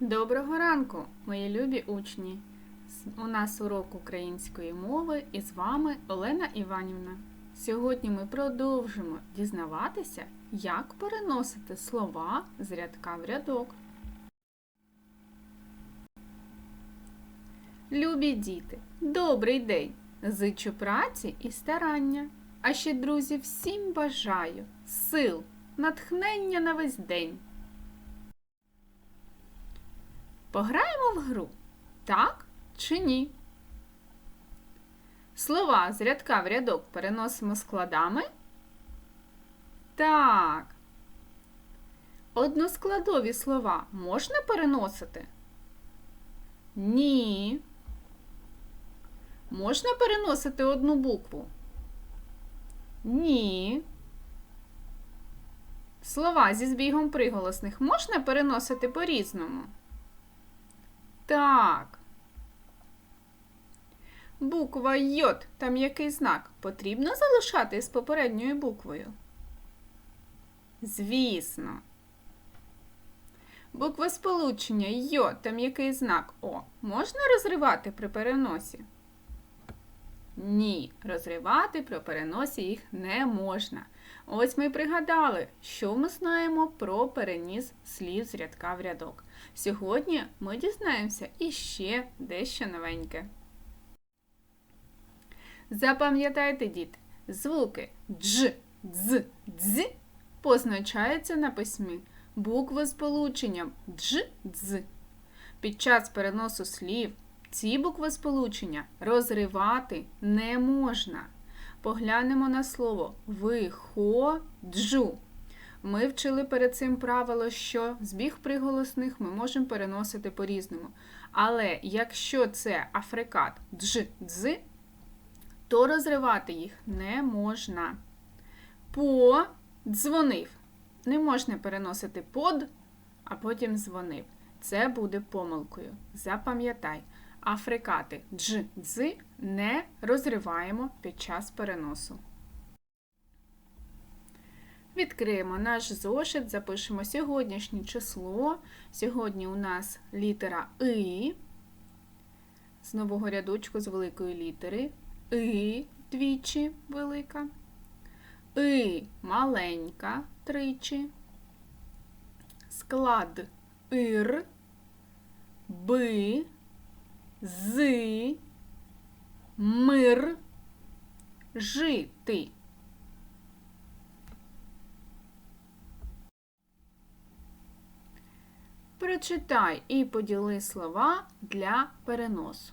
Доброго ранку, мої любі учні! У нас урок української мови і з вами Олена Іванівна. Сьогодні ми продовжимо дізнаватися, як переносити слова з рядка в рядок. Любі діти, добрий день! Зичу праці і старання. А ще, друзі, всім бажаю сил, натхнення на весь день. Пограємо в гру? Так чи ні? Слова з рядка в рядок переносимо складами? Так. Односкладові слова можна переносити? Ні. Можна переносити одну букву? Ні. Слова зі збігом приголосних можна переносити по-різному? Так. Буква йод там який знак, потрібно залишати з попередньою буквою? Звісно. Буква сполучення Йо. там який знак О, можна розривати при переносі? Ні, розривати при переносі їх не можна. Ось ми й пригадали, що ми знаємо про переніс слів з рядка в рядок. Сьогодні ми дізнаємося іще дещо новеньке. Запам'ятайте, діти, звуки дж, дз, дз позначаються на письмі букви сполученням дж, дз. Під час переносу слів ці букви сполучення розривати не можна. Поглянемо на слово виходжу. Ми вчили перед цим правило, що збіг приголосних ми можемо переносити по-різному. Але якщо це африкат дж, дз, то розривати їх не можна. Подзвонив. Не можна переносити под, а потім дзвонив. Це буде помилкою. Запам'ятай, африкати дж, дз не розриваємо під час переносу. Відкриємо наш зошит, запишемо сьогоднішнє число. Сьогодні у нас літера И. З нового рядочку з великої літери. И двічі велика. И маленька тричі. Склад ир. Би. З. Мир. Жити. Прочитай і поділи слова для переносу.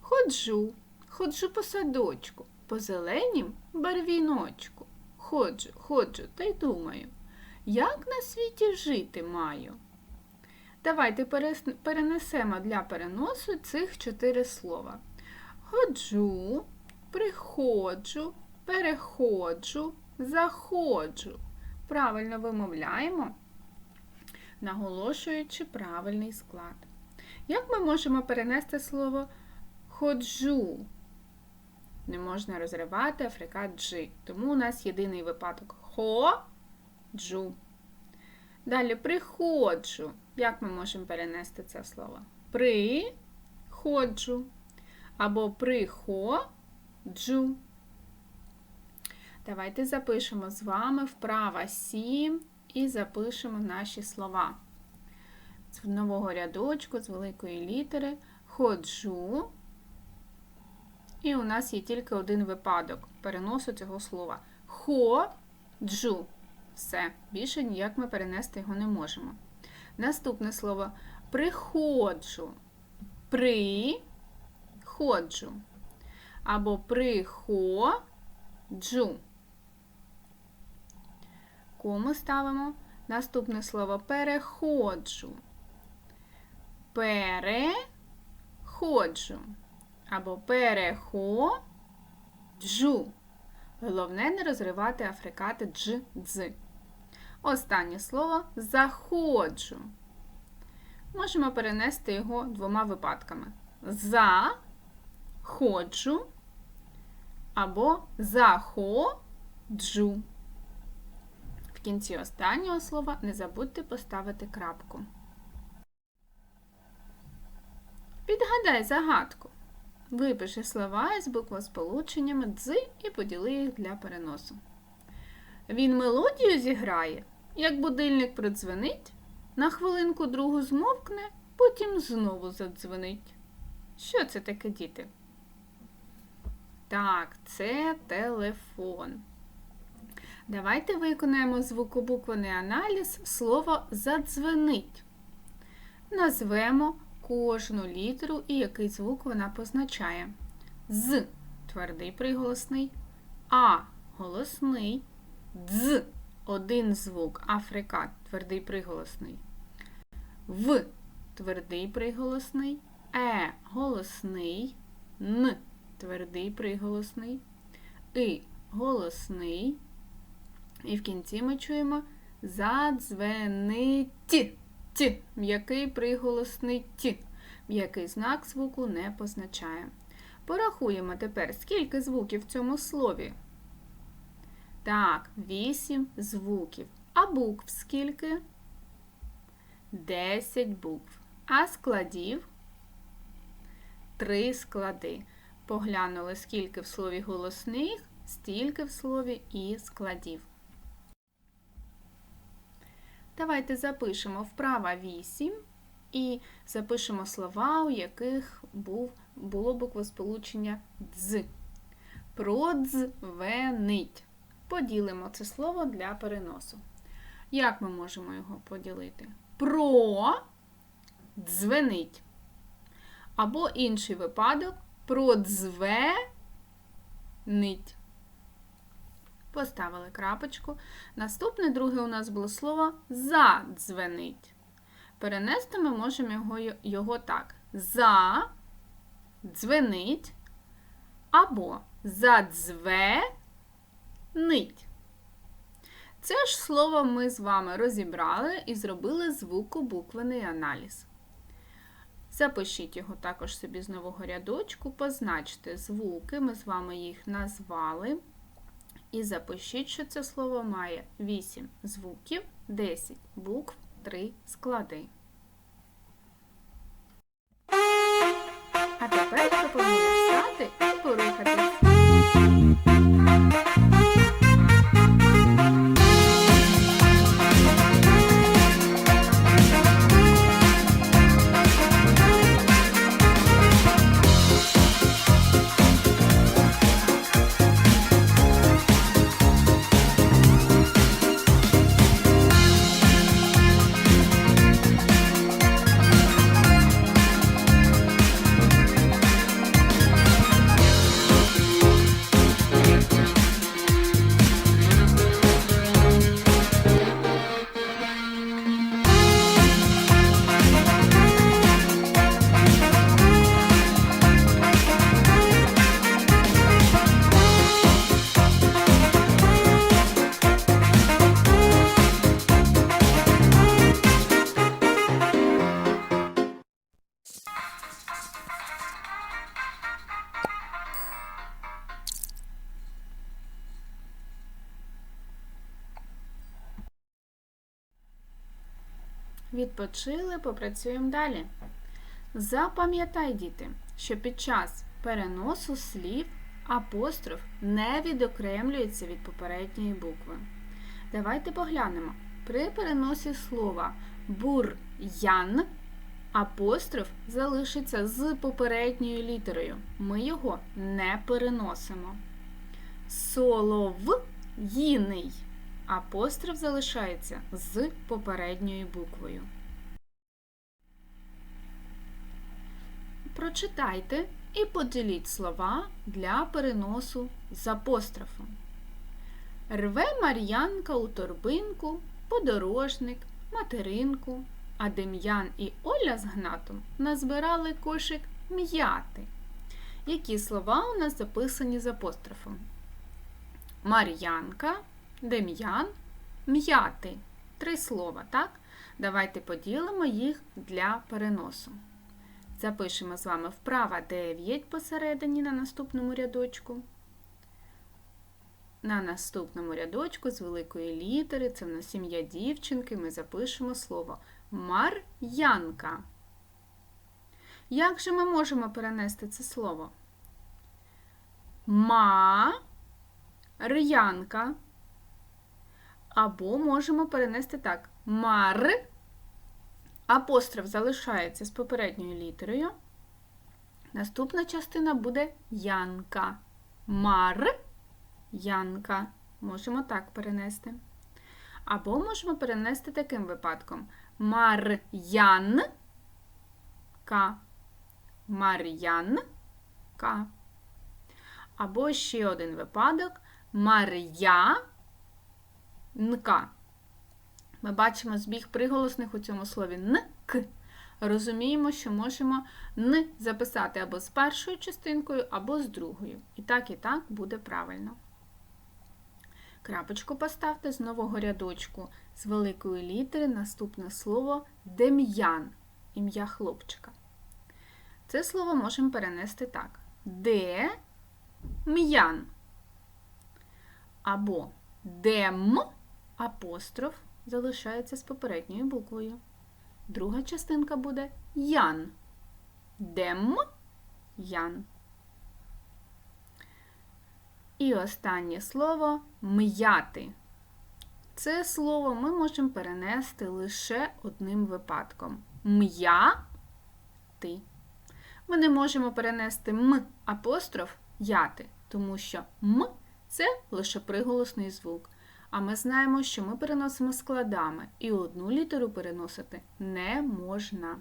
Ходжу, ходжу по садочку, по зеленім барвіночку. Ходжу, ходжу та й думаю, як на світі жити маю. Давайте перенесемо для переносу цих чотири слова. Ходжу, приходжу, переходжу, заходжу. Правильно вимовляємо наголошуючи правильний склад. Як ми можемо перенести слово ходжу? Не можна розривати африкат джи, тому у нас єдиний випадок ходжу. Далі приходжу. Як ми можемо перенести це слово? Приходжу. Або приходжу. Давайте запишемо з вами вправа 7 і запишемо наші слова. З нового рядочку, з великої літери ходжу. І у нас є тільки один випадок переносу цього слова. Ходжу. Все, більше ніяк ми перенести його не можемо. Наступне слово приходжу. Приходжу. Або приходжу. Кому ставимо? Наступне слово переходжу. Переходжу. Або переходжу. Головне не розривати африкати дж, дз. Останнє слово заходжу. Можемо перенести його двома випадками. Заходжу або заходжу. В кінці останнього слова не забудьте поставити крапку. Підгадай загадку. Випиши слова із буквосполученнями дз і поділи їх для переносу. Він мелодію зіграє, як будильник продзвенить, на хвилинку другу змовкне, потім знову задзвенить. Що це таке, діти? Так, це телефон. Давайте виконаємо звукобуквений аналіз слова задзвенить. Назвемо кожну літеру і який звук вона позначає. З твердий приголосний, А голосний, Дз один звук, африкат твердий приголосний. В твердий приголосний, Е голосний, Н твердий приголосний, И голосний. І в кінці ми чуємо задзвенить. Т. М'який приголосний Т. М'який знак звуку не позначає. Порахуємо тепер, скільки звуків в цьому слові. Так, вісім звуків. А букв скільки? Десять букв. А складів? Три склади. Поглянули, скільки в слові голосних, стільки в слові і складів. Давайте запишемо вправа 8 і запишемо слова, у яких був, було буквосполучення дз. Продзвенить. Поділимо це слово для переносу. Як ми можемо його поділити? Про дзвенить. Або інший випадок продзвенить. Поставили крапочку. Наступне друге у нас було слово задзвенить. Перенести ми можемо його, його так: за дзвенить або задзвенить. Це ж слово ми з вами розібрали і зробили звукобуквений аналіз. Запишіть його також собі з нового рядочку, позначте звуки, ми з вами їх назвали. І запишіть, що це слово має 8 звуків, 10 букв, 3 склади. А тепер пропоную Відпочили, попрацюємо далі. Запам'ятай, діти, що під час переносу слів апостроф не відокремлюється від попередньої букви. Давайте поглянемо. При переносі слова бур'ян апостроф залишиться з попередньою літерою. Ми його не переносимо. Солов'їний апостроф залишається з попередньою буквою. Прочитайте і поділіть слова для переносу з апострофом. Рве Мар'янка у торбинку, подорожник, материнку, а Дем'ян і Оля з Гнатом назбирали кошик м'яти. Які слова у нас записані з апострофом? Мар'янка дем'ян, м'яти. Три слова, так? Давайте поділимо їх для переносу. Запишемо з вами вправа 9 посередині на наступному рядочку. На наступному рядочку з великої літери, це в нас сім'я дівчинки, ми запишемо слово Мар'янка. Як же ми можемо перенести це слово? Ма, рянка. Або можемо перенести так: мар. Апостроф залишається з попередньою літерою. Наступна частина буде янка. Мар, янка. Можемо так перенести. Або можемо перенести таким випадком: Мар'янка. Мар'янка. Або ще один випадок Мар'янка. Ми бачимо збіг приголосних у цьому слові н к. Розуміємо, що можемо н записати або з першою частинкою, або з другою. І так, і так буде правильно. Крапочку поставте з нового рядочку з великої літери наступне слово Дем'ян, ім'я хлопчика. Це слово можемо перенести так: де м'ян. Або дем апостроф залишається з попередньою буквою. Друга частинка буде ян. Дем ян. І останнє слово м'яти. Це слово ми можемо перенести лише одним випадком. М'яти. Ми не можемо перенести м апостроф яти, тому що м це лише приголосний звук. А ми знаємо, що ми переносимо складами, і одну літеру переносити не можна.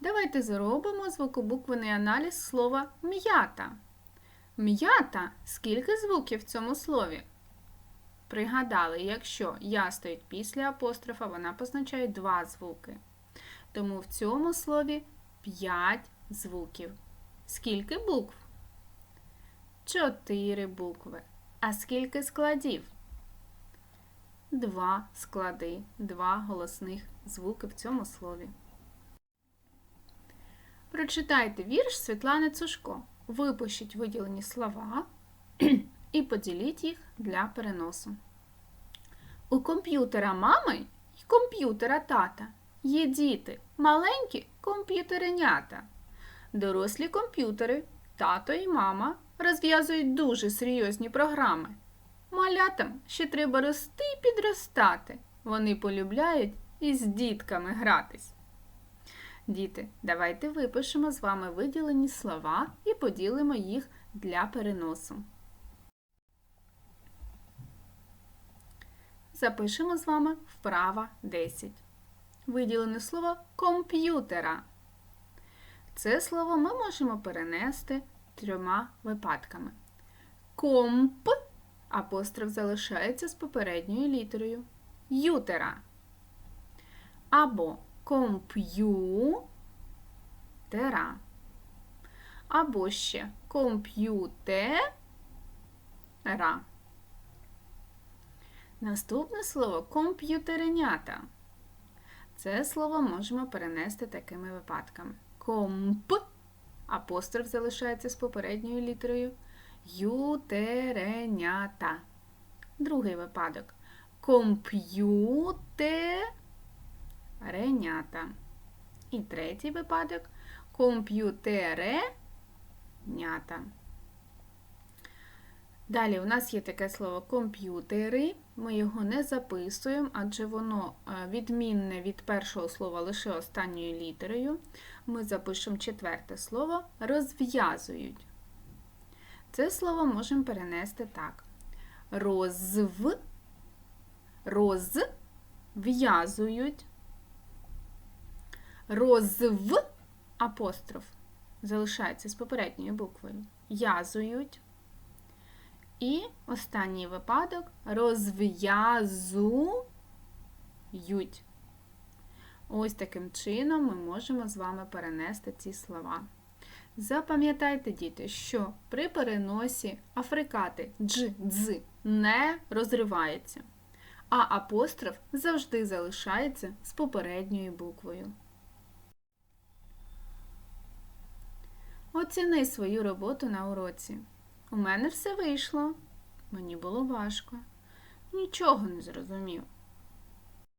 Давайте зробимо звукобуквений аналіз слова м'ята. М'ята скільки звуків в цьому слові? Пригадали, якщо я стоїть після апострофа, вона позначає два звуки. Тому в цьому слові 5 звуків. Скільки букв? Чотири букви. А скільки складів? Два склади, два голосних звуки в цьому слові. Прочитайте вірш Світлани Цушко. Випишіть виділені слова і поділіть їх для переносу. У комп'ютера мами і комп'ютера тата є діти, маленькі комп'ютеренята. Дорослі комп'ютери, тато і мама розв'язують дуже серйозні програми. Малятам ще треба рости і підростати. Вони полюбляють із дітками гратись. Діти, давайте випишемо з вами виділені слова і поділимо їх для переносу. Запишемо з вами вправа 10. Виділене слово комп'ютера. Це слово ми можемо перенести трьома випадками. Комп апостроф залишається з попередньою літерою ютера. Або комп'ютера. Або ще комп'ютера. Наступне слово комп'ютеренята. Це слово можемо перенести такими випадками. Комп апостроф залишається з попередньою літерою ютеренята. Другий випадок. Комп'ютеренята. І третій випадок комп'ютеренята. Далі у нас є таке слово комп'ютери. Ми його не записуємо, адже воно е, відмінне від першого слова лише останньою літерою. Ми запишемо четверте слово розв'язують. Це слово можемо перенести так. Розв, розв'язують, розв апостроф залишається з попередньою буквою. Язують. І останній випадок розв'язують. Ось таким чином ми можемо з вами перенести ці слова. Запам'ятайте, діти, що при переносі африкати дж, дз не розривається, а апостроф завжди залишається з попередньою буквою. Оціни свою роботу на уроці. У мене все вийшло. Мені було важко. Нічого не зрозумів.